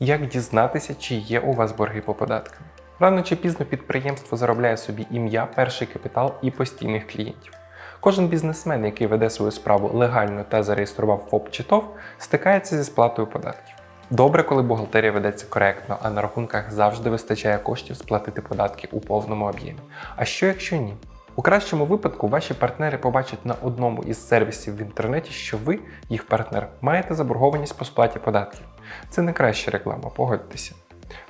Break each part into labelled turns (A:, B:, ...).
A: Як дізнатися, чи є у вас борги по податкам? Рано чи пізно підприємство заробляє собі ім'я, перший капітал і постійних клієнтів. Кожен бізнесмен, який веде свою справу легально та зареєстрував ФОП чи ТОВ, стикається зі сплатою податків. Добре, коли бухгалтерія ведеться коректно, а на рахунках завжди вистачає коштів сплатити податки у повному об'ємі. А що якщо ні? У кращому випадку ваші партнери побачать на одному із сервісів в інтернеті, що ви, їх партнер, маєте заборгованість по сплаті податків. Це не краща реклама, погодьтеся.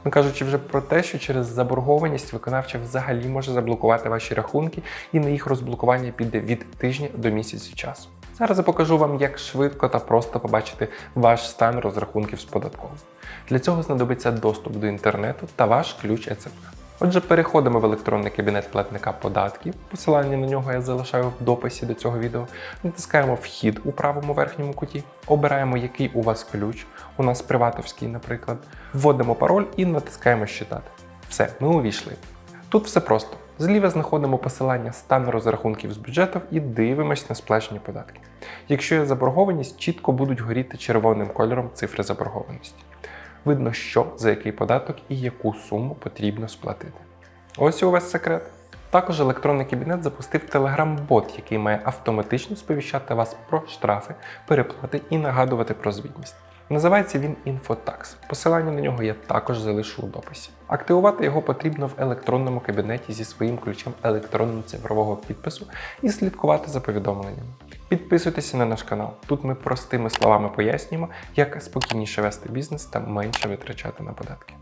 A: Не кажучи вже про те, що через заборгованість виконавча взагалі може заблокувати ваші рахунки, і на їх розблокування піде від тижня до місяця часу. Зараз я покажу вам, як швидко та просто побачити ваш стан розрахунків з податковим. Для цього знадобиться доступ до інтернету та ваш ключ ЕЦП. Отже, переходимо в електронний кабінет платника податків. Посилання на нього я залишаю в дописі до цього відео. Натискаємо Вхід у правому верхньому куті, обираємо, який у вас ключ. У нас приватовський, наприклад. Вводимо пароль і натискаємо Щитати. Все, ми увійшли. Тут все просто. Зліва знаходимо посилання стан розрахунків з бюджетів і дивимось на сплачені податки. Якщо є заборгованість, чітко будуть горіти червоним кольором цифри заборгованості. Видно, що за який податок і яку суму потрібно сплатити. Ось і увесь секрет. Також електронний кабінет запустив Telegram-бот, який має автоматично сповіщати вас про штрафи, переплати і нагадувати про звітність. Називається він Infotax. Посилання на нього я також залишу у дописі. Активувати його потрібно в електронному кабінеті зі своїм ключем електронного цифрового підпису і слідкувати за повідомленнями. Підписуйтеся на наш канал. Тут ми простими словами пояснюємо, як спокійніше вести бізнес та менше витрачати на податки.